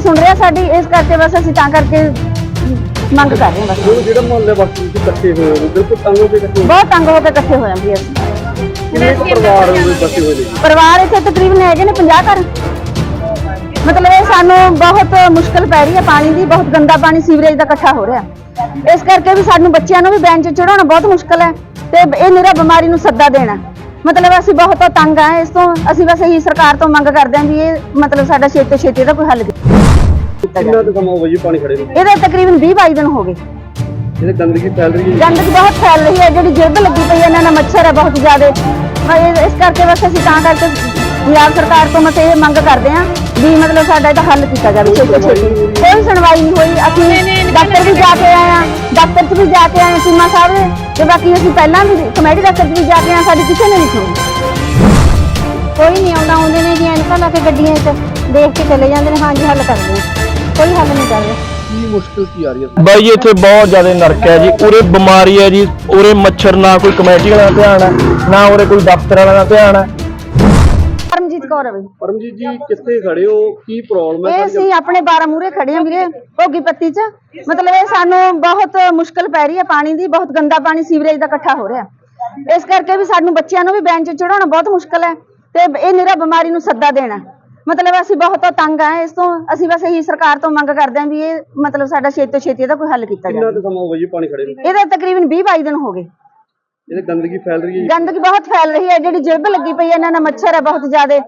ਨਹੀਂ ਸੁਣ ਰਿਹਾ ਸਾਡੀ ਇਸ ਕਰਕੇ ਬਸ ਅਸੀਂ ਤਾਂ ਕਰਕੇ ਮੰਗ ਕਰ ਰਹੇ ਹਾਂ ਬਸ। ਜਿਹੜਾ ਮੁਹੱਲੇ ਵਾਸੀ ਤੁਸੀਂ ਇਕੱਠੇ ਹੋਏ ਹੋ ਬਿਲਕੁਲ ਤੰਗ ਹੋ ਕੇ ਇਕੱਠੇ ਹੋ? ਬਹੁਤ ਤੰਗ ਹੋ ਕੇ ਇਕੱਠੇ ਹੋ ਜਾਂਦੀ ਅਸੀਂ। ਕਿੰਨੇ ਕੁ ਪਰਿਵਾਰ ਹੋ ਹੋਏ ਨੇ ਜੀ? ਪਰਿਵਾਰ ਇੱਥੇ ਤਕਰੀਬਨ ਹੈਗੇ ਨੇ 50 ਘਰ। ਮਤਲਬ ਇਹ ਸਾਨੂੰ ਬਹੁਤ ਮੁਸ਼ਕਲ ਪੈ ਰਹੀ ਹੈ ਪਾਣੀ ਦੀ ਬਹੁਤ ਗੰਦਾ ਪਾਣੀ ਸੀਵਰੇਜ ਦਾ ਇਕੱਠਾ ਹੋ ਰਿਹਾ। ਇਸ ਕਰਕੇ ਵੀ ਸਾਨੂੰ ਬੱਚਿਆਂ ਨੂੰ ਵੀ ਬੈਂਚ ਚੜਾਉਣਾ ਬਹੁਤ ਮੁਸ਼ਕਲ ਹੈ ਤੇ ਇਹ ਨਿਰਾ ਬਿਮਾਰੀ ਨੂੰ ਸੱਦਾ ਦੇਣਾ। ਮਤਲਬ ਅਸੀਂ ਬਹੁਤ ਤੰਗ ਆ ਇਸ ਤੋਂ ਅਸੀਂ ਬਸ ਇਹੀ ਸਰਕਾਰ ਤੋਂ ਮੰਗ ਕਰਦੇ ਹਾਂ ਵੀ ਇਹ ਮਤਲਬ ਸਾਡਾ ਛੇਤੀ ਤੋਂ ਛੇਤੀ ਦਾ ਕੋਈ ਹੱਲ ਕੀਤਾ ਕਿੰਨਾ ਕੁ ਸਮਾਂ ਹੋ ਗਿਆ ਜੀ ਪਾਣੀ ਖੜੇ ਨੂੰ? ਇਹਦੇ ਤਕਰੀਬਨ 20 22 ਦਿਨ ਹੋ ਗਏ। ਜਿਹੜੇ ਗੰਦਗੀ ਫੈਲ ਰਹੀ ਹੈ। ਗੰਦਗੀ ਬਹੁਤ ਫੈਲ ਰਹੀ ਹੈ ਜਿਹੜੀ ਜਿਲਦ ਲੱਗੀ ਪਈ ਹੈ ਇਹਨਾਂ ਨਾਲ ਮੱਛਰ ਹੈ ਬਹੁਤ ਜ਼ਿਆਦਾ। ਇਸ ਕਰਕੇ ਬਸ ਅਸੀਂ ਤਾਂ ਕਰਕੇ ਪੰਜਾਬ ਸਰਕਾਰ ਤੋਂ ਮਤੇ ਇਹ ਮੰਗ ਕਰਦੇ ਹਾਂ ਵੀ ਮਤਲਬ ਸਾਡਾ ਇਹਦਾ ਹੱਲ ਕੀਤਾ ਜਾਵੇ ਛੇਤੀ ਤੋਂ ਛੇਤੀ। ਕੋਈ ਸੁਣਵਾਈ ਨਹੀਂ ਹੋਈ ਅਸੀਂ ਡਾਕਟਰ ਵੀ ਜਾ ਕੇ ਆਏ ਆ ਡਾਕਟਰ 'ਚ ਵੀ ਜਾ ਕੇ ਆਏ ਚੀਮਾ ਸਾਹਿਬ। ਦੇ ਤੇ ਬਾਕੀ ਅਸੀਂ ਪਹਿਲਾਂ ਵੀ ਕਮੇਟੀ ਡਾਕਟਰ 'ਚ ਵੀ ਜਾ ਕੇ ਆਏ ਸਾਡੀ ਕਿਸੇ ਨੇ ਨਹੀਂ ਸੁਣੀ। ਕੋਈ ਨਹੀਂ ਆਉਂਦਾ ਆਉਂਦੇ ਨੇ ਜੀ ਐਨਕਾਂ ਲਾ ਕੇ ਗੱਡੀਆਂ 'ਚ ਦੇਖ ਕੇ ਚਲੇ ਜਾਂਦੇ ਨੇ ਹਾਂਜੀ ਹੱਲ ਕਰਦੇ ਹਾਂ ਕੋਈ ਹੱਲ ਨਹੀਂ ਕਰ ਰਹੇ। ਕੀ ਮੁਸ਼ਕਲ ਕੀ ਆ ਰਹੀ ਹੈ ਬਾਈ ਜੀ ਇੱਥੇ ਬਹੁਤ ਜ਼ਿਆਦਾ ਨਰਕ ਹੈ ਜੀ। ਉਰੇ ਬਿਮਾਰੀ ਹੈ ਜੀ ਉਰੇ ਮੱਛਰ ਨਾ ਕੋਈ ਕਮੇਟੀ ਵਾਲਾ ਦਾ ਧਿਆਨ ਹੈ ਨਾ ਉਰੇ ਕੋਈ ਦਫ਼ਤਰ ਵਾਲਾ ਦਾ ਧਿਆਨ ਹੈ। ਕੌਰ ਹੈ ਬਈ। ਪਰਮਜੀਤ ਜੀ ਕਿੱਥੇ ਖੜੇ ਹੋ? ਕੀ ਪ੍ਰੋਬਲਮ ਹੈ ਇਹ ਸਾਰੀ? ਅਸੀਂ ਆਪਣੇ 12 ਮੂਰੇ ਖੜੇ ਹਾਂ ਵੀਰੇ ਭੋਗੀ ਪੱਤੀ 'ਚ। ਮਤਲਬ ਇਹ ਸਾਨੂੰ ਬਹੁਤ ਮੁਸ਼ਕਲ ਪੈ ਰਹੀ ਹੈ ਪਾਣੀ ਦੀ ਬਹੁਤ ਗੰਦਾ ਪਾਣੀ ਸੀਵਰੇਜ ਦਾ ਇਕੱਠਾ ਹੋ ਰਿਹਾ। ਇਸ ਕਰਕੇ ਵੀ ਸਾਨੂੰ ਬੱਚਿਆਂ ਨੂੰ ਵੀ ਬੈਂਚ ਚੜਾਉਣਾ ਬਹੁਤ ਮੁਸ਼ਕਲ ਹੈ ਤੇ ਇਹ ਨਿਰਾ ਬਿਮਾਰੀ ਨੂੰ ਸੱਦਾ ਦੇਣਾ ਮਤਲਬ ਅਸੀਂ ਬਹੁਤ ਤੰਗ ਆ ਇਸ ਤੋਂ ਅਸੀਂ ਬਸ ਇਹੀ ਸਰਕਾਰ ਤੋਂ ਮੰਗ ਕਰਦੇ ਹਾਂ ਵੀ ਇਹ ਮਤਲਬ ਸਾਡਾ ਛੇਤੀ ਤੋਂ ਛੇਤੀ ਦਾ ਕੋਈ ਹੱਲ ਕੀਤਾ ਕਿੰਨਾ ਜਾਵੇ। ਕੁ ਸਮਾਂ ਹੋ ਗਿਆ ਜੀ ਪਾਣੀ ਖੜੇ ਨੂੰ? ਇਹਦੇ ਤਕਰੀਬਨ 20 22 ਦਿਨ ਹੋ ਗਏ। ਜਿਹੜੇ ਗੰਦਗੀ ਫੈਲ ਰਹੀ ਹੈ। ਗੰਦਗੀ ਬਹੁਤ ਫੈਲ ਰਹੀ ਹੈ ਜਿਹੜੀ ਜਿਲਦ ਲੱਗੀ ਪਈ ਹੈ ਇਹਨਾਂ ਨਾਲ ਮੱਛਰ ਹੈ ਬਹੁਤ ਜ਼ਿਆਦੇ।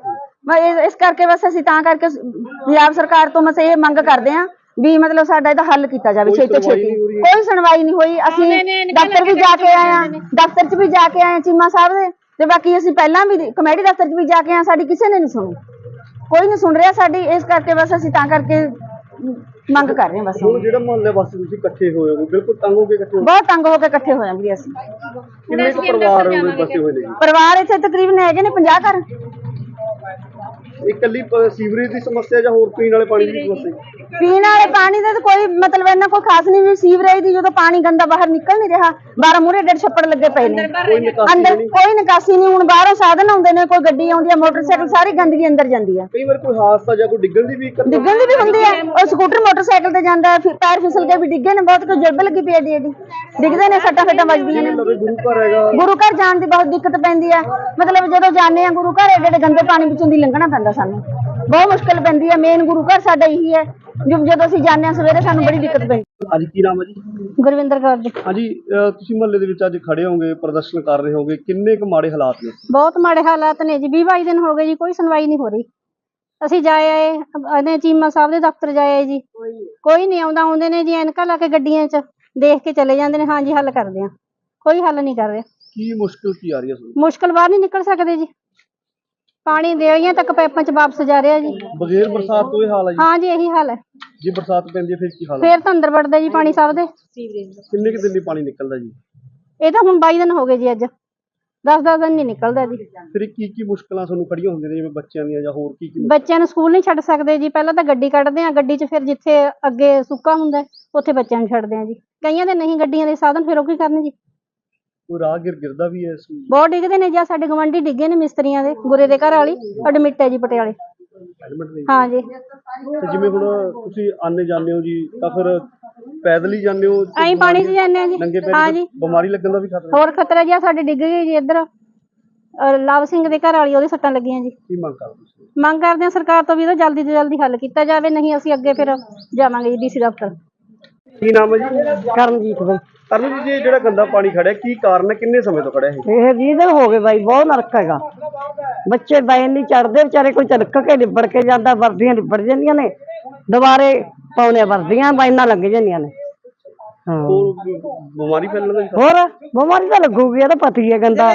ਇਸ ਕਰਕੇ ਬਸ ਅਸੀਂ ਤਾਂ ਕਰਕੇ ਪੰਜਾਬ ਸਰਕਾਰ ਤੋਂ ਮਸੇ ਇਹ ਮੰਗ ਕਰਦੇ ਹਾਂ ਵੀ ਮਤਲਬ ਸਾਡਾ ਇਹਦਾ ਹੱਲ ਕੀਤਾ ਜਾਵੇ ਛੇਤੀ ਛੇਤੀ। ਕੋਈ ਸੁਣਵਾਈ ਨਹੀਂ ਹੋਈ। ਅਸੀਂ ਡਾਕਟਰ ਵੀ ਜਾ ਕੇ ਆਏ ਆ ਦਫ਼ਤਰ 'ਚ ਵੀ ਜਾ ਕੇ ਆਏ ਚੀਮਾ ਸਾਹਿਬ ਦੇ। ਤੇ ਬਾਕੀ ਅਸੀਂ ਪਹਿਲਾਂ ਵੀ ਕਮੇਟੀ ਦਫ਼ਤਰ 'ਚ ਵੀ ਜਾ ਕੇ ਆਏ ਸਾਡੀ ਕਿਸੇ ਨੇ ਨਹੀਂ ਸੁਣੀ। ਕੋਈ ਨਹੀਂ ਸੁਣ ਰਿਹਾ ਸਾਡੀ ਇਸ ਕਰਕੇ ਬਸ ਅਸੀਂ ਤਾਂ ਕਰਕੇ ਮੰਗ ਕਰ ਰਹੇ ਹਾਂ ਬਸ। ਹੁਣ ਜਿਹੜਾ ਮੁਹੱਲੇ ਵਾਸੀ ਤੁਸੀਂ ਇਕੱਠੇ ਹੋਏ ਹੋ ਬਿਲਕੁਲ ਤੰਗ ਹੋ ਕੇ ਇਕੱਠੇ ਹੋ ਬਹੁਤ ਤੰਗ ਹੋ ਕੇ ਇਕੱਠੇ ਹੋ ਜਾਂਦੇ ਅਸੀਂ। ਕਿੰਨੇ ਕੁ ਪਰਿਵਾਰ ਹੋ ਗਏ ਬਸੇ ਹੋਏ ਨੇ? ਪਰਿਵਾਰ ਇੱਥੇ ਤਕਰੀਬਨ ਹੈਗੇ ਨੇ 50 ਘਰ। ਇਹ ਇਕੱਲੀ ਪ- ਸੀਵਰੇਜ ਦੀ ਸਮੱਸਿਆ ਜਾਂ ਹੋਰ ਪੀਣ ਵਾਲੇ ਪਾਣੀ ਦੀ ਸਮੱਸਿਆ? ਪੀਣ ਵਾਲੇ ਪਾਣੀ ਦਾ ਤਾਂ ਕੋਈ ਮਤਲਬ ਇਹਨਾਂ ਕੋਈ ਖਾਸ ਨਹੀਂ ਵੀ ਸੀਵਰੇਜ ਦੀ ਜਦੋਂ ਪਾਣੀ ਗੰਦਾ ਬਾਹਰ ਨਿਕਲ ਨਹੀਂ ਰਿਹਾ ਬਾਰਾਂ ਮੂਰੇ ਡੇਢ ਛੱਪੜ ਲੱਗੇ ਪਏ ਨੇ। ਅੰਦਰ ਨਹੀਂ। ਕੋਈ ਨਿਕਾਸੀ ਨਹੀਂ ਹੁਣ ਬਾਹਰੋਂ ਸਾਧਨ ਆਉਂਦੇ ਨੇ ਕੋਈ ਗੱਡੀ ਆਉਂਦੀ ਹੈ ਮੋਟਰਸਾਈਕਲ ਸਾਰੀ ਗੰਦਗੀ ਅੰਦਰ ਜਾਂਦੀ ਹੈ ਕਈ ਵਾਰ ਕੋਈ ਹਾਦਸਾ ਜਾਂ ਕੋਈ ਡਿੱਗਣ ਦੀ ਵੀ ਡਿੱਗਣ ਦੀ ਵੀ ਹੁੰਦੀ ਹੈ ਉਹ ਸਕੂਟਰ ਮੋਟਰਸਾਈਕਲ ਤੇ ਜਾਂਦਾ ਫਿਰ ਪੈਰ ਫਿਸਲ ਕੇ ਵੀ ਡਿੱਗੇ ਨੇ ਬਹੁਤ ਕੋਈ ਜਲਬ ਲੱਗੀ ਪਈ ਹੈ ਏਡੀ ਏਡੀ ਡਿੱਗਦੇ ਨੇ ਸੱਟਾਂ ਫੇਟਾਂ ਵੱਜਦੀਆਂ ਨੇ। ਗੁਰੂ ਘਰ ਹੈਗਾ। ਗੁਰੂ ਘਰ ਜਾਣ ਦੀ ਬਹੁਤ ਦਿੱਕਤ ਪੈਂਦੀ ਹੈ ਮਤਲਬ ਜਦੋਂ ਜਾਂਦੇ ਆ ਗੁਰੂ ਘਰ ਏਡੇ ਏਡੇ ਗੰਦੇ ਪਾਣੀ ਵਿੱਚੋਂ ਦੀ ਲੰਘਣਾ ਪੈਂਦਾ ਸਾਨੂੰ। ਬਹੁਤ ਮੁਸ਼ਕਲ ਪੈਂਦੀ ਹੈ ਮੇਨ ਗੁਰੂ ਘਰ ਸਾਡਾ ਇਹੀ ਹੈ ਜੋ ਜਦੋਂ ਅਸੀਂ ਜਾਂਦੇ ਹਾਂ ਸਵੇਰੇ ਸਾਨੂੰ ਬੜੀ ਦਿੱਕਤ ਪੈਂਦੀ ਅੱਜ ਕੀ ਨਾਮ ਹੈ ਜੀ? ਗੁਰਵਿੰਦਰ ਕੌਰ ਜੀ। ਹਾਂਜੀ ਅਹ ਤੁਸੀਂ ਮੁਹੱਲੇ ਦੇ ਵਿੱਚ ਅੱਜ ਖੜੇ ਹੋਗੇ ਪ੍ਰਦਰਸ਼ਨ ਕਰ ਰਹੇ ਹੋਗੇ ਕਿੰਨੇ ਕੁ ਮਾੜੇ ਹਾਲਾਤ ਨੇ? ਬਹੁਤ ਮਾੜੇ ਹਾਲਾਤ ਨੇ ਜੀ। 20 22 ਦਿਨ ਹੋ ਗਏ ਜੀ ਕੋਈ ਸੁਣਵਾਈ ਨਹੀਂ ਹੋ ਰਹੀ। ਅਸੀਂ ਜਾਏ ਆਏ ਅਨੇ ਚੀਮਾ ਸਾਹਿਬ ਦੇ ਦਫ਼ਤਰ ਜਾਏ ਆਏ ਜੀ। ਕੋਈ ਨਹੀਂ ਆਉਂਦਾ ਆਉਂਦੇ ਨੇ ਜੀ ਐਨਕਾਂ ਲਾ ਕੇ ਗੱਡੀਆਂ 'ਚ ਦੇਖ ਕੇ ਚਲੇ ਜਾਂਦੇ ਨੇ। ਹਾਂਜੀ ਹੱਲ ਕਰਦੇ ਆ ਕੋਈ ਹੱਲ ਨਹੀਂ ਕਰ ਰਿਹਾ। ਕੀ ਮੁਸ਼ਕਲ ਕੀ ਆ ਰਹੀ ਹੈ ਤੁਹਾਨੂੰ? ਮੁਸ਼ਕਲ ਬਾਹਰ ਨਹੀਂ ਨਿਕਲ ਸਕਦੇ ਜੀ। ਪਾਣੀ ਦੇਵੀਆਂ ਤੱਕ ਪਾਈਪਾਂ 'ਚ ਵਾਪਸ ਜਾ ਰਿਹਾ ਜੀ। ਬਗੈਰ ਬਰਸਾਤ ਤੋਂ ਇਹ ਹਾਲ ਹੈ ਜੀ। ਹਾਂ ਜੀ ਇਹੀ ਹਾਲ ਹੈ। ਜੇ ਬਰਸਾਤ ਪੈਂਦੀ ਹੈ ਫਿਰ ਕੀ ਹਾਲ ਹੈ ਫੇਰ ਤਾਂ ਅੰਦਰ ਵੜਦਾ ਜੀ ਪਾਣੀ ਸਭ ਦੇ। ਕਿੰਨੇ ਕੁ ਦਿਨ ਪਾਣੀ ਨਿਕਲਦਾ ਜੀ? ਇਹ ਤਾਂ ਹੁਣ 22 ਦਿਨ ਹੋ ਗਏ ਜੀ ਅੱਜ। 10-10 ਦਿਨ ਨਹੀਂ ਨਿਕਲਦਾ ਜੀ। ਫਿਰ ਕੀ ਕੀ ਮੁਸ਼ਕਲਾਂ ਤੁਹਾਨੂੰ ਖੜੀਆਂ ਹੁੰਦੀਆਂ ਨੇ ਜਿਵੇਂ ਬੱਚਿਆਂ ਦੀਆਂ ਜਾਂ ਹੋਰ ਕੀ ਕੀ ਬੱਚਿਆਂ ਨੂੰ ਸਕੂਲ ਨਹੀਂ ਛੱਡ ਸਕਦੇ ਜੀ। ਪਹਿਲਾਂ ਤਾਂ ਗੱਡੀ ਕੱਢਦੇ ਆ ਗੱਡੀ 'ਚ ਫਿਰ ਜਿੱਥੇ ਅੱਗੇ ਸੁੱਕਾ ਹੁੰਦਾ ਹੈ, ਉੱਥੇ ਬੱਚਿਆਂ ਨੂੰ ਛੱਡਦੇ ਆ ਜੀ। ਕਈਆਂ ਦੇ ਨਹੀਂ ਗੱਡੀਆਂ ਦੇ ਸਾਧਨ ਫਿਰ ਉਹ ਕੀ ਕਰਨ ਜੀ? ਕੋਈ ਰਾਹਗੀਰ ਗਿਰਦਾ ਵੀ ਹੈ ਇਸ ਬਹੁਤ ਡਿੱਗਦੇ ਨੇ ਜਾਂ ਸਾਡੇ ਗਵੰਡੀ ਡਿੱਗੇ ਨੇ ਮਿਸਤਰੀਆਂ ਦੇ ਗੁਰੇ ਦੇ ਘਰ ਵਾਲੀ ਐਡਮਿਟ ਹੈ ਜੀ ਪਟਿਆਲੇ। ਹੈਲਮਟ ਨਹੀਂ। ਹਾਂ ਜੀ। ਤੇ ਜਿਵੇਂ ਹੁਣ ਤੁਸੀਂ ਆਨੇ ਜਾਂਦੇ ਹੋ ਜੀ ਤਾਂ ਫਿਰ ਪੈਦਲ ਹੀ ਜਾਂਦੇ ਹੋ ਤੇ ਐਂ ਪਾਣੀ 'ਚ ਜਾਂਦੇ ਆ ਜੀ। ਪੈਰ ਹਾਂ ਜੀ। ਬਿਮਾਰੀ ਲੱਗਣ ਦਾ ਵੀ ਖਤਰਾ ਹੋਰ ਖਤਰਾ ਜੀ ਸਾਡੇ ਡਿੱਗ ਗਏ ਜੀ ਇੱਧਰ। ਅਹ ਲਵ ਸਿੰਘ ਦੇ ਘਰ ਵਾਲੀ ਉਹਦੇ ਸੱਟਾਂ ਲੱਗੀਆਂ ਜੀ। ਕੀ ਮੰਗ ਕਰਦੇ ਤੁਸੀਂ? ਮੰਗ ਕਰਦੇ ਹਾਂ ਸਰਕਾਰ ਤੋਂ ਵੀ ਇਹਦਾ ਜਲਦੀ ਤੋਂ ਜਲਦੀ ਹੱਲ ਕੀਤਾ ਜਾਵੇ ਨਹੀਂ ਅਸੀਂ ਅੱਗੇ ਫਿਰ ਜਾਵਾਂਗੇ ਜੀ ਡੀਸੀ ਦਫ਼ਤਰ। ਕੀ ਨਾਮ ਹੈ ਜੀ? ਕਰਮਜੀਤ ਬਈ ਕਰਨ ਜੀ ਜਿਹੜਾ ਗੰਦਾ ਪਾਣੀ ਖੜਿਆ ਕੀ ਕਾਰਨ ਹੈ? ਕਿੰਨੇ ਸਮੇਂ ਤੋਂ ਖੜਿਆ ਹੈ ਇਹ 20 ਦਿਨ ਹੋ ਗਏ ਬਾਈ ਬਹੁਤ ਨਰਕ ਹੈਗਾ। ਬੱਚੇ ਬੈਨ ਨਹੀਂ ਚੜਦੇ ਵਿਚਾਰੇ ਕੋਈ ਤਿਲਕ ਕੇ ਲਿਬੜ ਕੇ ਜਾਂਦਾ ਵਰਦੀਆਂ ਲਿਬੜ ਜਾਂਦੀਆਂ ਨੇ। ਦੁਬਾਰੇ ਪਾਉਣੇ ਵਰਦੀਆਂ ਬਾਈਨਾਂ ਲੱਗ ਜਾਂਦੀਆਂ ਨੇ। ਹਾਂ। ਹੋਰ ਬਿਮਾਰੀ ਫੈਲਣ ਦਾ ਵੀ ਹੋਰ ਬਿਮਾਰੀ ਤਾਂ ਲੱਗੂਗੀ ਇਹ ਤਾਂ ਪਤਾ ਹੀ ਹੈ ਗੰਦਾ।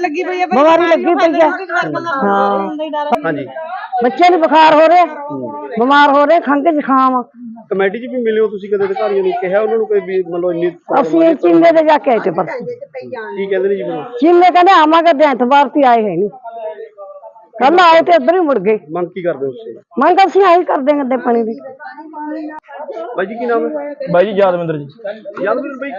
ਲੱਗੀ ਪਈ ਹੈ ਬਿਮਾਰੀ ਲੱਗੀ ਪਈ ਹੈ। ਹਾਂ। ਹਾਂਜੀ। ਬੱਚੇ ਨੂੰ ਬੁਖਾਰ ਹੋ ਰਿਹਾ ਬਿਮਾਰ ਹੋ ਰਹੇ ਖੰਘ ਜ਼ੁਕਾਮ। ਕਮੇਟੀ 'ਚ ਵੀ ਮਿਲੇ ਹੋ ਤੁਸੀਂ ਕਦੇ ਅਧਿਕਾਰੀਆਂ ਨੂੰ? ਕਿਹਾ ਉਹਨਾਂ ਨੂੰ ਕੋਈ ਵੀ ਮਤਲਬ ਇੰਨੀ ਅਸੀਂ ਚਿੰਨੇ ਤੇ ਜਾ ਕੇ ਆਏ ਤੇ ਪਰਸੋਂ ਕੀ ਕਹਿੰਦੇ ਨੇ ਜੀ ਫਿਰ ਚਿੰਨੇ ਕਹਿੰਦੇ ਆਵਾਂਗੇ ਤੇ ਐਤਵਾਰ ਤੇ ਆਏ ਹੈ ਨਹੀਂ। ਕੱਲ ਆਏ ਤੇ ਇੱਧਰ ਹੀ ਮੁੜ ਗਏ। ਮੰਗ ਕੀ ਕਰਦੇ ਹੋ ਤੁਸੀਂ? ਮੰਗ ਅਸੀਂ ਆਹੀ ਕਰਦੇ ਹਾਂ ਗੰਦੇ ਪਾਣੀ ਦੀ। ਬਾਈ ਜੀ ਕੀ ਨਾਮ ਹੈ? ਬਾਈ ਜੀ ਯਾਦਵਿੰਦਰ ਜੀ। ਯਾਦਵੀਰ ਬਾਈ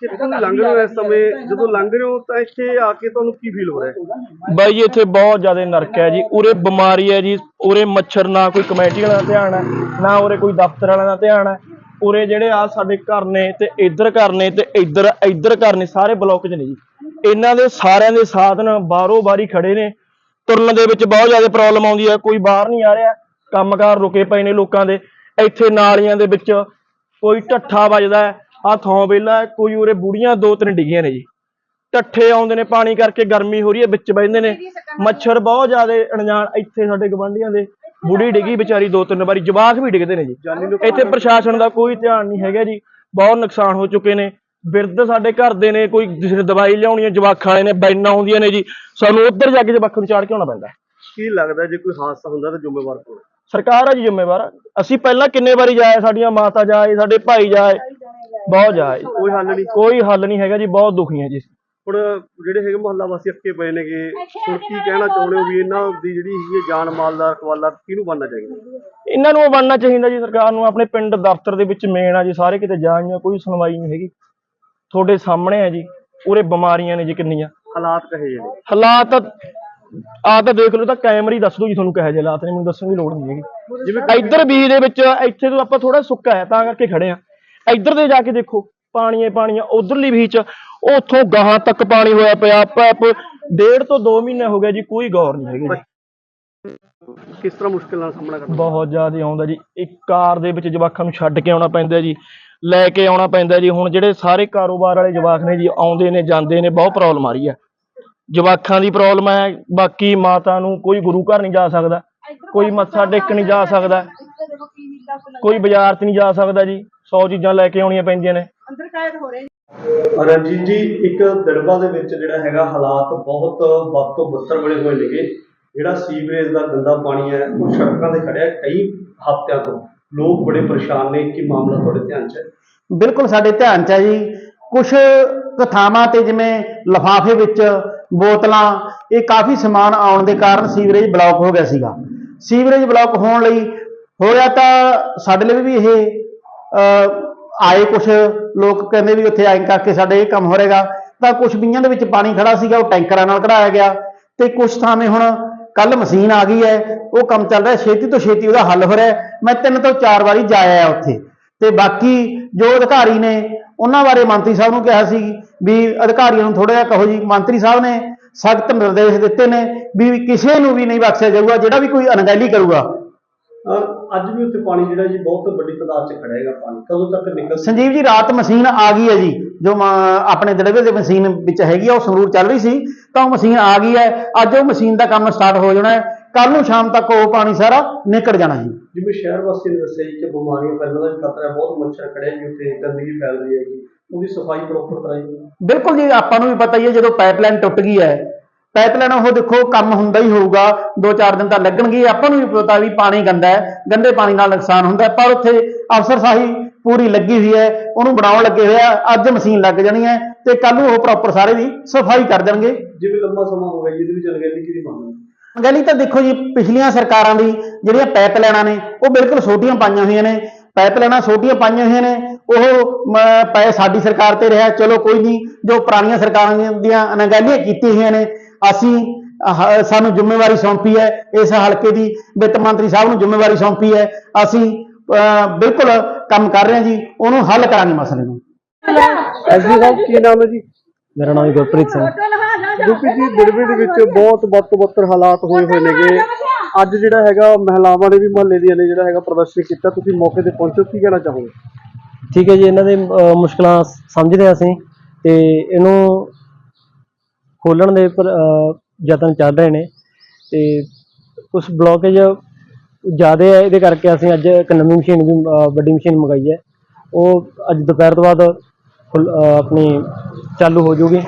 ਕਿੱਥੋਂ ਦੀ ਲੰਘ ਰਹੇ ਹੋ ਇਸ ਸਮੇਂ? ਜਦੋਂ ਲੰਘ ਰਹੇ ਹੋ ਤਾਂ ਇੱਥੇ ਆ ਕੇ ਤੁਹਾਨੂੰ ਕੀ ਫੀਲ ਹੋ ਰਿਹਾ ਹੈ? ਬਾਈ ਜੀ ਇੱਥੇ ਬਹੁਤ ਜ਼ਿਆਦਾ ਨਰਕ ਹੈ ਜੀ। ਉਰੇ ਬਿਮਾਰੀ ਹੈ ਜੀ। ਉਰੇ ਮੱਛਰ ਨਾ ਕੋਈ ਕਮੇਟੀ ਵਾਲਾ ਦਾ ਧਿਆਨ ਹੈ ਨਾ ਉਰੇ ਕੋਈ ਦਫ਼ਤਰ ਵਾਲਾ ਦਾ ਧਿਆਨ ਹੈ। ਉਰੇ ਜਿਹੜੇ ਆ ਸਾਡੇ ਘਰ ਨੇ ਤੇ ਇੱਧਰ ਘਰ ਨੇ ਤੇ ਇੱਧਰ ਇੱਧਰ ਘਰ ਨੇ ਸਾਰੇ ਬਲੌਕ 'ਚ ਨੇ ਜੀ। ਇਹਨਾਂ ਦੇ ਸਾਰਿਆਂ ਦੇ ਸਾਧਨ ਬਾਹਰੋਂ ਬਾਰੀ ਖੜੇ ਨੇ। ਤੁਰਨ ਦੇ ਵਿੱਚ ਬਹੁਤ ਜ਼ਿਆਦਾ ਪ੍ਰੋਬਲਮ ਆਉਂਦੀ ਹੈ ਕੋਈ ਬਾਹਰ ਨਹੀਂ ਆ ਰਿਹਾ ਕੰਮਕਾਰ ਰੁਕੇ ਪਏ ਨੇ ਲੋਕਾਂ ਦੇ ਇੱਥੇ ਨਾਲੀਆਂ ਦੇ ਵਿੱਚ ਕੋਈ ਢੱਠਾ ਵੱਜਦਾ ਹੈ ਆ ਥੋਂ ਵੇਲਾ ਕੋਈ ਉਰੇ ਬੁੜੀਆਂ ਦੋ ਤਿੰਨ ਡਿੱਗੀਆਂ ਨੇ ਜੀ। ਢੱਠੇ ਆਉਂਦੇ ਨੇ ਪਾਣੀ ਕਰਕੇ ਗਰਮੀ ਹੋ ਰਹੀ ਹੈ ਵਿੱਚ ਬਹਿੰਦੇ ਨੇ ਮੱਛਰ ਬਹੁਤ ਜ਼ਿਆਦਾ ਅਣਜਾਣ ਇੱਥੇ ਸਾਡੇ ਗਵਾਂਢੀਆਂ ਦੇ ਬੁੜੀ ਡਿੱਗੀ ਵਿਚਾਰੀ ਦੋ ਤਿੰਨ ਵਾਰੀ ਜਵਾਕ ਵੀ ਡਿੱਗਦੇ ਨੇ ਜੀ। ਇੱਥੇ ਪ੍ਰਸ਼ਾਸਨ ਦਾ ਕੋਈ ਧਿਆਨ ਨਹੀਂ ਹੈਗਾ ਜੀ ਬਹੁਤ ਨੁਕਸਾਨ ਹੋ ਚੁੱਕੇ ਨੇ ਬਿਰਧ ਸਾਡੇ ਘਰ ਦੇ ਨੇ ਕੋਈ ਕਿਸੇ ਨੇ ਦਵਾਈ ਲਿਆਉਣੀ ਹੈ ਜਵਾਕਾਂ ਵਾਲੇ ਨੇ ਬੈਨਾਂ ਆਉਂਦੀਆਂ ਨੇ ਜੀ। ਸਾਨੂੰ ਉੱਧਰ ਜਾ ਕੇ ਜਵਾਕਾਂ ਨੂੰ ਚਾੜ ਕੇ ਆਉਣਾ ਪੈਂਦਾ। ਕੀ ਲੱਗਦਾ ਜੇ ਕੋਈ ਹਾਦਸਾ ਹੁੰਦਾ ਤਾਂ ਜ਼ਿੰਮੇਵਾਰ ਕੌਣ? ਸਰਕਾਰ ਆ ਜੀ ਜ਼ਿੰਮੇਵਾਰ। ਅਸੀਂ ਪਹਿਲਾਂ ਕਿੰਨੇ ਵਾਰੀ ਜਾਏ ਸਾਡੀਆਂ ਮਾਤਾ ਜਾਏ ਸਾਡੇ ਭਾਈ ਜਾਏ ਬਹੁਤ ਜਾਏ। ਕੋਈ ਹੱਲ ਨਹੀਂ। ਕੋਈ ਹੱਲ ਨਹੀਂ ਹੈਗਾ ਜੀ ਬਹੁਤ ਦੁਖੀ ਹੈ ਜੀ। ਹੁਣ ਜਿਹੜੇ ਹੈਗੇ ਮੁਹੱਲਾ ਵਾਸੀ ਅੱਕੇ ਪਏ ਨੇਗੇ ਹੁਣ ਕੀ ਕਹਿਣਾ ਚਾਹੁੰਦੇ ਹੋ ਵੀ ਇਹਨਾਂ ਦੀ ਜਿਹੜੀ ਹੈਗੀ ਹੈ ਜਾਨ ਮਾਲ ਦਾ ਰਖਵਾਲਾ ਕਿਹਨੂੰ ਬਣਨਾ ਚਾਹੀਦਾ? ਇਹਨਾਂ ਨੂੰ ਬਣਨਾ ਚਾਹੀਦਾ ਜੀ ਸਰਕਾਰ ਨੂੰ ਆਪਣੇ ਪਿੰਡ ਦਫ਼ਤਰ ਦੇ ਵਿੱਚ ਮੇਨ ਆ ਜੀ ਸਾਰੇ ਕਿਤੇ ਜਾਈਆਂ ਕੋਈ ਸੁਣਵਾਈ ਨਹੀਂ ਹੈਗੀ। ਤੁਹਾਡੇ ਸਾਹਮਣੇ ਆ ਜੀ ਉਰੇ ਬਿਮਾਰੀਆਂ ਨੇ ਜੀ ਕਿੰਨੀਆਂ। ਹਾਲਾਤ ਕਹੇ ਨੇ ਹਾਲਾਤ ਆ ਤਾਂ ਦੇਖ ਲਓ ਤਾਂ ਕੈਮਰੇ ਹੀ ਦੱਸ ਦੂ ਜੀ ਤੁਹਾਨੂੰ ਕਹੇ ਜਿਹੇ ਹਾਲਾਤ ਨੇ ਮੈਨੂੰ ਦੱਸਣ ਦੀ ਲੋੜ ਨਹੀਂ ਹੈਗੀ। ਜਿਵੇਂ ਇੱਧਰ ਬੀਜ ਦੇ ਵਿੱਚ ਇੱਥੇ ਤੋਂ ਆਪਾਂ ਥੋੜਾ ਸੁੱਕਾ ਹੈ ਤਾਂ ਕਰਕੇ ਖੜੇ ਆ ਇੱਧਰ ਦੇ ਜਾ ਕੇ ਦੇਖੋ ਪਾਣੀਏ ਪਾਣੀਆਂ ਉਧਰਲੀ ਬੀਚ ਉੱਥੋਂ ਗਾਹਾਂ ਤੱਕ ਪਾਣੀ ਹੋਇਆ ਪਿਆ ਪੈਪ ਡੇਢ ਤੋਂ 2 ਮਹੀਨੇ ਹੋ ਗਏ ਜੀ ਕੋਈ ਗੌਰ ਨਹੀਂ ਹੈਗੀ ਜੀ। ਕਿਸ ਤਰ੍ਹਾਂ ਮੁਸ਼ਕਿਲ ਨਾਲ ਸਾਹਮਣਾ ਕਰਨਾ ਬਹੁਤ ਜ਼ਿਆਦਾ ਆਉਂਦਾ ਜੀ ਇੱਕ ਕਾਰ ਦੇ ਵਿੱਚ ਜਵਾਕਾਂ ਨੂੰ ਛੱਡ ਕੇ ਆਉਣਾ ਪੈਂਦਾ ਜੀ। ਲੈ ਕੇ ਆਉਣਾ ਪੈਂਦਾ ਜੀ। ਹੁਣ ਜਿਹੜੇ ਸਾਰੇ ਕਾਰੋਬਾਰ ਵਾਲੇ ਜਵਾਕ ਨੇ ਜੀ ਆਉਂਦੇ ਨੇ ਜਾਂਦੇ ਨੇ ਬਹੁਤ ਪ੍ਰੋਬਲਮ ਆ ਰਹੀ ਹੈ ਜਵਾਕਾਂ ਦੀ ਪ੍ਰੋਬਲਮ ਹੈ ਬਾਕੀ ਮਾਤਾ ਨੂੰ ਕੋਈ ਗੁਰੂ ਘਰ ਨਹੀਂ ਜਾ ਸਕਦਾ। ਕੋਈ ਮੱਥਾ ਟੇਕ ਨਹੀਂ ਜਾ ਸਕਦਾ। ਕੋਈ ਬਾਜ਼ਾਰ 'ਚ ਨਹੀਂ ਜਾ ਸਕਦਾ ਜੀ। 100 ਚੀਜ਼ਾਂ ਲੈ ਕੇ ਆਉਣੀਆਂ ਪੈਂਦੀਆਂ ਨੇ। ਰਣਜੀਤ ਜੀ ਇੱਕ ਦੜਬਾ ਦੇ ਵਿੱਚ ਜਿਹੜਾ ਹੈਗਾ ਹਾਲਾਤ ਬਹੁਤ ਵੱਧ ਤੋਂ ਬੱਤਰ ਬਣੇ ਹੋਏ ਨੇਗੇ। ਜਿਹੜਾ ਸੀਵਰੇਜ ਦਾ ਗੰਦਾ ਪਾਣੀ ਹੈ ਉਹ ਸੜਕਾਂ ਤੇ ਖੜਿਆ ਕਈ ਹਫ਼ਤਿਆਂ ਤੋਂ। ਲੋਕ ਬੜੇ ਪਰੇਸ਼ਾਨ ਨੇ ਕੀ ਮਾਮਲਾ ਤੁਹਾਡੇ ਧਿਆਨ 'ਚ ਹੈ। ਬਿਲਕੁਲ ਸਾਡੇ ਧਿਆਨ ਚ ਹੈ ਜੀ। ਕੁਝ ਕਥਾਵਾਂ ਤੇ ਜਿਵੇਂ ਲਫਾਫੇ ਵਿੱਚ ਬੋਤਲਾਂ, ਇਹ ਕਾਫੀ ਸਮਾਨ ਆਉਣ ਦੇ ਕਾਰਨ ਸੀਵਰੇਜ ਬਲੌਕ ਹੋ ਗਿਆ ਸੀਗਾ। ਸੀਵਰੇਜ ਬਲੌਕ ਹੋਣ ਲਈ ਹੋਇਆ ਤਾਂ ਸਾਡੇ ਲਈ ਵੀ ਇਹ ਆਏ ਕੁਝ ਲੋਕ ਕਹਿੰਦੇ ਵੀ ਉੱਥੇ ਆਏ ਕਰਕੇ ਸਾਡੇ ਇਹ ਕੰਮ ਹੋ ਰਹੇਗਾ। ਤਾਂ ਕੁਝ ਬੀਆਂ ਦੇ ਵਿੱਚ ਪਾਣੀ ਖੜਾ ਸੀਗਾ, ਉਹ ਟੈਂਕਰਾਂ ਨਾਲ ਕਢਾਇਆ ਗਿਆ ਤੇ ਕੁਝ ਥਾਵੇਂ ਹੁਣ ਕੱਲ ਮਸ਼ੀਨ ਆ ਗਈ ਹੈ, ਉਹ ਕੰਮ ਚੱਲ ਰਿਹਾ, ਛੇਤੀ ਤੋਂ ਛੇਤੀ ਉਹਦਾ ਹੱਲ ਹੋ ਰਿਹਾ ਮੈਂ ਤਿੰਨ ਤੋਂ ਚਾਰ ਵਾਰੀ ਜਾਇਆ ਉੱਥੇ। ਤੇ ਬਾਕੀ ਜੋ ਅਧਿਕਾਰੀ ਨੇ, ਉਹਨਾਂ ਬਾਰੇ ਮੰਤਰੀ ਸਾਹਿਬ ਨੂੰ ਕਿਹਾ ਸੀ ਵੀ ਅਧਿਕਾਰੀਆਂ ਨੂੰ ਥੋੜਾ ਜਿਹਾ ਕਹੋ ਜੀ, ਮੰਤਰੀ ਸਾਹਿਬ ਨੇ ਸਖਤ ਨਿਰਦੇਸ਼ ਦਿੱਤੇ ਨੇ ਵੀ ਕਿਸੇ ਨੂੰ ਵੀ ਨਹੀਂ ਬਖਸ਼ਿਆ ਜਾਊਗਾ, ਜਿਹੜਾ ਵੀ ਕੋਈ ਅਣਗਹਿਲੀ ਕਰੂਗਾ। ਅੱਜ ਵੀ ਉੱਥੇ ਪਾਣੀ ਜਿਹੜਾ ਜੀ ਬਹੁਤ ਵੱਡੀ ਤਾਦਾਦ 'ਚ ਖੜਿਆ ਹੈਗਾ ਪਾਣੀ। ਕਦੋਂ ਤੱਕ ਨਿਕਲ? ਸੰਜੀਵ ਜੀ ਰਾਤ ਮਸ਼ੀਨ ਆ ਗਈ ਹੈ ਜੀ। ਜੋ ਆਪਣੇ ਦੜਵੇ ਦੇ ਮਸ਼ੀਨ ਵਿੱਚ ਹੈਗੀ ਆ ਉਹ ਸੰਗਰੂਰ ਚੱਲ ਰਹੀ ਸੀ ਤਾਂ ਉਹ ਮਸ਼ੀਨ ਆ ਗਈ ਹੈ। ਅੱਜ ਉਹ ਮਸ਼ੀਨ ਦਾ ਕੰਮ ਸਟਾਰਟ ਹੋ ਜਾਣਾ ਹੈ। ਕੱਲ ਨੂੰ ਸ਼ਾਮ ਤੱਕ ਉਹ ਪਾਣੀ ਸਾਰਾ ਨਿਕਲ ਜਾਣਾ ਜੀ। ਜਿਵੇਂ ਸ਼ਹਿਰ ਵਾਸੀ ਨੇ ਦੱਸਿਆ ਜੀ ਕਿ ਬਿਮਾਰੀਆਂ ਫੈਲਣ ਦਾ ਖਤਰਾ ਹੈ ਬਹੁਤ ਮੱਛਰ ਖੜਿਆ ਜੀ ਉੱਥੇ ਗੰਦਗੀ ਫੈਲ ਰਹੀ ਹੈਗੀ ਉਹਦੀ ਸਫ਼ਾਈ ਪ੍ਰੋਪਰ ਕਰਾਈ। ਬਿਲਕੁਲ ਜੀ ਆਪਾਂ ਨੂੰ ਵੀ ਪਤਾ ਹੀ ਹੈ ਜਦੋਂ ਪਾਈਪਲਾਈਨ ਟੁੱਟ ਗਈ ਹੈ ਪਾਈਪਲਾਈਨ ਉਹ ਦੇਖੋ ਕੰਮ ਹੁੰਦਾ ਹੀ ਹੋਊਗਾ। 2-4 ਦਿਨ ਤਾਂ ਲੱਗਣਗੇ ਆਪਾਂ ਨੂੰ ਵੀ ਪਤਾ ਵੀ ਪਾਣੀ ਗੰਦਾ ਹੈ ਗੰਦੇ ਪਾਣੀ ਨਾਲ ਨੁਕਸਾਨ ਹੁੰਦਾ ਪਰ ਉੱਥੇ ਅਫਸਰਸ਼ਾਹੀ ਪੂਰੀ ਲੱਗੀ ਹੋਈ ਹੈ ਉਹਨੂੰ ਬਣਾਉਣ ਲੱਗੇ ਹੋਏ ਆ ਅੱਜ ਮਸ਼ੀਨ ਲੱਗ ਜਾਣੀ ਹੈ ਤੇ ਕੱਲ ਨੂੰ ਉਹ ਪ੍ਰੋਪਰ ਸਾਰੇ ਦੀ ਸਫ਼ਾਈ ਕਰ ਦੇਣਗੇ ਜਿਵੇਂ ਲੰਬਾ ਸਮਾਂ ਹੋ ਗਿਆ ਜੀ, ਇਹਦੇ ਵਿੱਚ ਅਣਗਹਿਲੀ ਕਿਹਦੀ ਮੰਗ ਗੱਲ ਤਾਂ ਦੇਖੋ ਜੀ ਪਿਛਲੀਆਂ ਸਰਕਾਰਾਂ ਦੀ ਜਿਹੜੀਆਂ ਪਾਈਪ ਲਾਈਨਾਂ ਨੇ ਉਹ ਬਿਲਕੁਲ ਛੋਟੀਆਂ ਪਾਈਆਂ ਹੋਈਆਂ ਨੇ। ਪਾਈਪ ਲਾਈਨਾਂ ਛੋਟੀਆਂ ਪਾਈਆਂ ਹੋਈਆਂ ਨੇ ਉਹ ਪਏ ਸਾਡੀ ਸਰਕਾਰ ਤੇ ਰਿਹਾ ਚਲੋ ਕੋਈ ਨਹੀਂ ਜੋ ਪੁਰਾਣੀਆਂ ਸਰਕਾਰਾਂ ਦੀਆਂ ਅਣਗਹਿਲੀਆਂ ਕੀਤੀਆਂ ਹੋਈਆਂ ਨੇ ਅਸੀਂ ਸਾਨੂੰ ਜ਼ਿੰਮੇਵਾਰੀ ਸੌਂਪੀ ਹੈ ਇਸ ਹਲਕੇ ਦੀ ਵਿੱਤ ਮੰਤਰੀ ਸਾਹਿਬ ਨੂੰ ਜ਼ਿੰਮੇਵਾਰੀ ਸੌਂਪੀ ਹੈ। ਅਸੀਂ ਅਹ, ਬਿਲਕੁਲ ਕੰਮ ਕਰ ਰਹੇ ਹਾਂ ਜੀ ਉਹਨੂੰ ਹੱਲ ਕਰਾਂਗੇ ਮਸਲੇ ਨੂੰ। ਐਸਡੀ ਸਾਹਿਬ ਕੀ ਨਾਮ ਹੈ ਜੀ? ਮੇਰਾ ਨਾਮ ਗੁਰਪ੍ਰੀਤ ਸਿੰਘ। ਕਿਉਂਕਿ ਜੀ ਦਿੜਵੇ ਦੇ ਵਿੱਚ ਬਹੁਤ ਵੱਧ ਤੋਂ ਬੱਤਰ ਹਾਲਾਤ ਹੋਏ ਹੋਏ ਨੇਗੇ। ਅੱਜ ਜਿਹੜਾ ਹੈਗਾ ਮਹਿਲਾਵਾਂ ਨੇ ਵੀ ਮਹੱਲੇ ਦੀਆਂ ਨੇ ਜਿਹੜਾ ਹੈਗਾ ਪ੍ਰਦਰਸ਼ਨ ਕੀਤਾ। ਤੁਸੀਂ ਮੌਕੇ ਤੇ ਪਹੁੰਚੋ ਕੀ ਕਹਿਣਾ ਚਾਹੋਗੇ? ਠੀਕ ਹੈ ਜੀ ਇਹਨਾਂ ਦੇ ਮੁਸ਼ਕਲਾਂ ਸਮਝਦੇ ਹਾਂ ਅਸੀਂ। ਤੇ ਇਹਨੂੰ ਖੋਲਣ ਦੇ ਪਰ ਯਤਨ ਚੱਲ ਰਹੇ ਨੇ ਤੇ ਕੁਝ ਬਲੋਕੇਜ ਜ਼ਿਆਦਾ ਹੈ ਇਹਦੇ ਕਰਕੇ ਅਸੀਂ ਅੱਜ ਇੱਕ ਨਵੀਂ ਮਸ਼ੀਨ ਵੀ ਵੱਡੀ ਮਸ਼ੀਨ ਮੰਗਾਈ ਹੈ। ਉਹ ਅੱਜ ਦੁਪਹਿਰ ਤੋਂ ਬਾਅਦ ਆਪਣੀ ਚਾਲੂ ਹੋ ਜੂਗੀ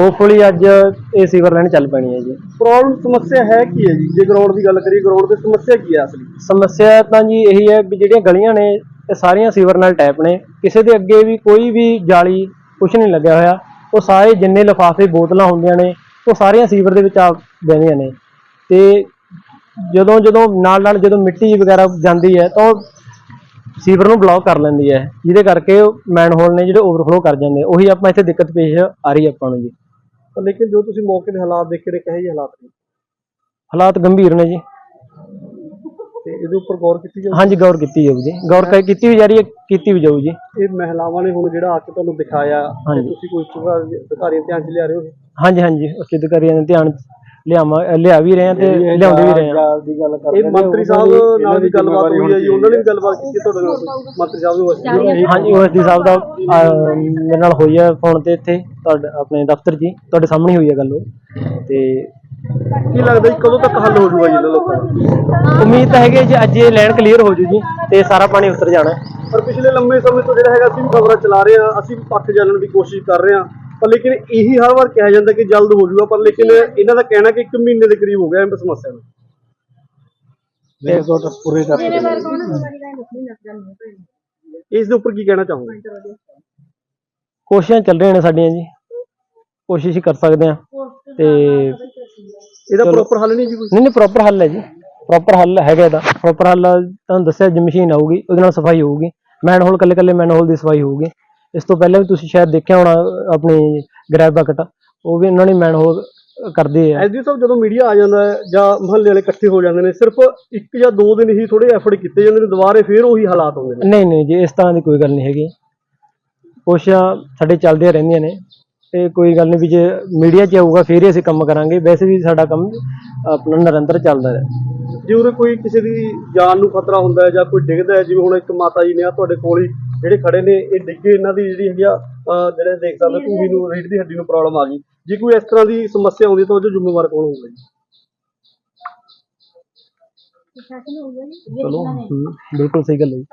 ਹੋਪਫੁਲੀ ਅੱਜ ਇਹ ਸੀਵਰ ਲਾਈਨ ਚੱਲ ਪੈਣੀ ਹੈ ਜੀ। ਪ੍ਰੋਬਲਮ ਸਮੱਸਿਆ ਹੈ ਕੀ ਹੈ ਜੀ? ਜੇ ਗਰਾਊਂਡ ਦੀ ਗੱਲ ਕਰੀਏ ਗਰਾਊਂਡ ਦੀ ਸਮੱਸਿਆ ਕੀ ਹੈ ਅਸਲੀ? ਸਮੱਸਿਆ ਤਾਂ ਜੀ ਇਹੀ ਹੈ ਵੀ ਜਿਹੜੀਆਂ ਗਲੀਆਂ ਨੇ ਇਹ ਸਾਰੀਆਂ ਸੀਵਰ ਨਾਲ ਟੈਪ ਨੇ। ਕਿਸੇ ਦੇ ਅੱਗੇ ਵੀ ਕੋਈ ਵੀ ਜਾਲੀ ਕੁਛ ਨਹੀਂ ਲੱਗਿਆ ਹੋਇਆ। ਉਹ ਸਾਰੇ ਜਿੰਨੇ ਲਿਫਾਫੇ ਬੋਤਲਾਂ ਹੁੰਦੀਆਂ ਨੇ ਉਹ ਸਾਰੀਆਂ ਸੀਵਰ ਦੇ ਵਿੱਚ ਆ ਬਹਿੰਦੀਆਂ ਨੇ। ਤੇ ਜਦੋਂ ਜਦੋਂ ਨਾਲ ਨਾਲ ਜਦੋਂ ਮਿੱਟੀ ਵਗੈਰਾ ਜਾਂਦੀ ਹੈ ਤਾਂ ਸੀਵਰ ਨੂੰ ਬਲੌਕ ਕਰ ਲੈਂਦੀ ਹੈ। ਜਿਹਦੇ ਕਰਕੇ ਮੈਨਹੋਲ ਨੇ ਜਿਹੜੇ ਓਵਰਫਲੋ ਕਰ ਜਾਂਦੇ ਉਹੀ ਆਪਾਂ ਇੱਥੇ ਦਿੱਕਤ ਪੇਸ਼ ਆ ਰਹੀ ਆਪਾਂ ਨੂੰ ਜੀ। ਪਰ ਲੇਕਿਨ ਜੋ ਤੁਸੀਂ ਮੌਕੇ ਦੇ ਹਾਲਾਤ ਦੇਖੇ ਨੇ ਕਹੇ ਜਿਹੇ ਹਾਲਾਤ ਨੇ? ਹਾਲਾਤ ਗੰਭੀਰ ਨੇ ਜੀ। ਤੇ ਇਹਦੇ ਉੱਪਰ ਗੌਰ ਕੀਤੀ ਜਾਵੇ ਹਾਂਜੀ ਗੌਰ ਕੀਤੀ ਜਾਊ ਜੀ। ਗੌਰ ਕ- ਕੀਤੀ ਵੀ ਜਾ ਰਹੀ ਹੈ ਕੀਤੀ ਵੀ ਜਾਊ ਜੀ। ਇਹ ਮਹਿਲਾਵਾਂ ਨੇ ਹੁਣ ਜਿਹੜਾ ਆ ਕੇ ਤੁਹਾਨੂੰ ਦਿਖਾਇਆ ਤੇ ਹਾਂਜੀ। ਤੁਸੀਂ ਕੋਈ ਉੱਚ ਅਧਿਕਾਰੀਆਂ ਧਿਆਨ ਚ ਲਿਆ ਰਹੇ ਹੋ ਹਾਂਜੀ ਹਾਂਜੀ ਉੱਚ ਅਧਿਕਾਰੀਆਂ ਦੇ ਧਿਆਨ ਲਿਆਵਾਂ ਲਿਆ ਵੀ ਰਹੇ ਹਾਂ ਤੇ ਲਿਆਉਂਦੇ ਵੀ ਰਹੇ ਦੀ ਕਰਦੇ ਇਹ ਮੰਤਰੀ ਸਾਹਿਬ ਨਾਲ ਵੀ ਗੱਲਬਾਤ ਹੋਈ ਹੈ ਜੀ ਉਹਨਾਂ ਨੇ ਵੀ ਗੱਲਬਾਤ ਕੀਤੀ ਤੁਹਾਡੇ ਨਾਲ? ਮੰਤਰੀ ਸਾਹਿਬ ਨੂੰ ਅਸੀਂ ਹਾਂਜੀ ਓਐਸਡੀ ਸਾਹਿਬ ਦਾ ਅਹ, ਮੇਰੇ ਨਾਲ ਹੋਈ ਹੈ ਫੋਨ ਤੇ ਇੱਥੇ ਤੁਹਾਡੇ ਆਪਣੇ ਦਫ਼ਤਰ ਹੀ ਤੁਹਾਡੇ ਸਾਹਮਣੇ ਹੋਈ ਹੈ ਗੱਲ ਉਹ। ਤੇ ਕੀ ਲੱਗਦਾ ਜੀ ਕਦੋਂ ਤੱਕ ਹੱਲ ਹੋ ਜਾਊਗਾ ਜੀ ਇਹਨਾਂ ਲੋਕਾਂ ਦਾ? ਉਮੀਦ ਤਾਂ ਹੈਗੀ ਜੀ ਅੱਜ ਇਹ ਲੈਣ ਕਲੀਅਰ ਹੋ ਜੂ ਜੀ ਤੇ ਸਾਰਾ ਪਾਣੀ ਉਤਰ ਜਾਣਾ। ਪਰ ਪਿਛਲੇ ਲੰਮੇ ਸਮੇਂ ਤੋਂ ਜਿਹੜਾ ਹੈਗਾ ਅਸੀਂ ਵੀ ਖਬਰਾਂ ਚਲਾ ਰਹੇ ਹਾਂ ਅਸੀਂ ਵੀ ਪੱਖ ਜਾਣਨ ਦੀ ਕੋਸ਼ਿਸ਼ ਕਰ ਰਹੇ ਹਾਂ। ਪਰ ਲੇਕਿਨ ਇਹੀ ਹਰ ਵਾਰ ਕਿਹਾ ਜਾਂਦਾ ਕਿ ਜਲਦ ਹੋ ਜਾਊਗਾ ਪਰ ਲੇਕਿਨ ਇਹਨਾਂ ਦਾ ਕਹਿਣਾ ਕਿ 1 ਮਹੀਨੇ ਦੇ ਕਰੀਬ ਹੋ ਗਿਆ ਇਹ ਸਮੱਸਿਆ ਨੂੰ। ਤੇ ਪੂਰੇ ਕਰ ਇਸ ਦੇ ਉੱਪਰ ਕੀ ਕਹਿਣਾ ਚਾਹੋਗੇ? ਕੋਸ਼ਿਸ਼ਾਂ ਚੱਲ ਰਹੀਆਂ ਨੇ ਸਾਡੀਆਂ ਜੀ। ਕੋਸ਼ਿਸ਼ ਕਰ ਸਕਦੇ ਹਾਂ ਤੇ ਇਹਦਾ ਪ੍ਰੋਪਰ ਹੱਲ ਨਹੀਂ ਜੀ ਕੋਈ? ਨਹੀਂ ਨਹੀਂ ਪ੍ਰੋਪਰ ਹੱਲ ਹੈ ਜੀ। ਪ੍ਰੋਪਰ ਹੱਲ ਹੈਗਾ ਇਹਦਾ। ਪ੍ਰੋਪਰ ਹੱਲ ਤੁਹਾਨੂੰ ਦੱਸਿਆ ਜੀ ਮਸ਼ੀਨ ਆਊਗੀ ਉਹਦੇ ਨਾਲ ਸਫ਼ਾਈ ਹੋਊਗੀ। ਮੈਨਹੋਲ ਕੱਲੇ ਕੱਲੇ ਮੈਨਹੋਲ ਦੀ ਸਫ਼ਾਈ ਹੋਊਗੀ। ਇਸ ਤੋਂ ਪਹਿਲਾਂ ਵੀ ਤੁਸੀਂ ਸ਼ਾਇਦ ਦੇਖਿਆ ਹੋਣਾ ਆਪਣੀ ਗ੍ਰੈਬ ਬਕਟ ਉਹ ਵੀ ਉਹਨਾਂ ਨੇ ਮੈਨਹੋਲ ਕਰਦੇ ਆ। ਐਸਡੀ ਸਾਹਿਬ ਜਦੋਂ ਮੀਡੀਆ ਆ ਜਾਂਦਾ ਹੈ ਜਾਂ ਮਹੱਲੇ ਵਾਲੇ ਇਕੱਠੇ ਹੋ ਜਾਂਦੇ ਨੇ ਸਿਰਫ ਇੱਕ ਜਾਂ ਦੋ ਦਿਨ ਹੀ ਥੋੜੇ ਐਫਰਟ ਕੀਤੇ ਜਾਂਦੇ ਨੇ ਦੁਬਾਰੇ ਫੇਰ ਉਹੀ ਹਾਲਾਤ ਹੁੰਦੇ ਨੇ। ਨਹੀਂ ਨਹੀਂ ਜੀ ਇਸ ਤਰ੍ਹਾਂ ਦੀ ਕੋਈ ਗੱਲ ਨਹੀਂ ਹੈਗੀ। ਕੋਸ਼ਿਸ਼ਾਂ ਸਾਡੇ ਚੱਲਦੀਆਂ ਰਹਿੰਦੀਆਂ ਨੇ। ਤੇ ਕੋਈ ਗੱਲ ਨਹੀਂ ਵੀ ਜੇ ਮੀਡੀਆ 'ਚ ਆਊਗਾ ਫੇਰ ਹੀ ਅਸੀਂ ਕੰਮ ਕਰਾਂਗੇ। ਵੈਸੇ ਵੀ ਸਾਡਾ ਕੰਮ ਆਪਣਾ ਨਿਰੰਤਰ ਚੱਲਦਾ ਹੈ ਜੇ ਉਹਦੇ ਕੋਈ ਕਿਸੇ ਦੀ ਜਾਨ ਨੂੰ ਖਤਰਾ ਹੁੰਦਾ ਹੈ ਜਾਂ ਕੋਈ ਡਿੱਗਦਾ ਹੈ ਜਿਵੇਂ ਹੁਣ ਇੱਕ ਮਾਤਾ ਜੀ ਨੇ ਆ ਤੁਹਾਡੇ ਕੋਲ ਹੀ ਜਿਹੜੇ ਖੜੇ ਨੇ ਇਹ ਡਿੱਗੇ ਇਹਨਾਂ ਦੀ ਜਿਹੜੀ ਹੈਗੀ ਆ ਜਿਹੜੇ ਦੇਖ ਸਕਦੇ ਧੂੜੀ ਨੂੰ ਰੀੜ ਦੀ ਹੱਡੀ ਨੂੰ ਪ੍ਰੋਬਲਮ ਆ ਗਈ। ਜੇ ਕੋਈ ਇਸ ਤਰ੍ਹਾਂ ਦੀ ਸਮੱਸਿਆ ਆਉਂਦੀ ਤਾਂ ਉਹਦੇ ਜ਼ਿੰਮੇਵਾਰ ਕੌਣ ਹੋਊਗਾ ਜੀ? ਚਲੋ ਹਮ, ਬਿਲਕੁਲ ਸਹੀ ਗੱਲ ਹੈ ਜੀ?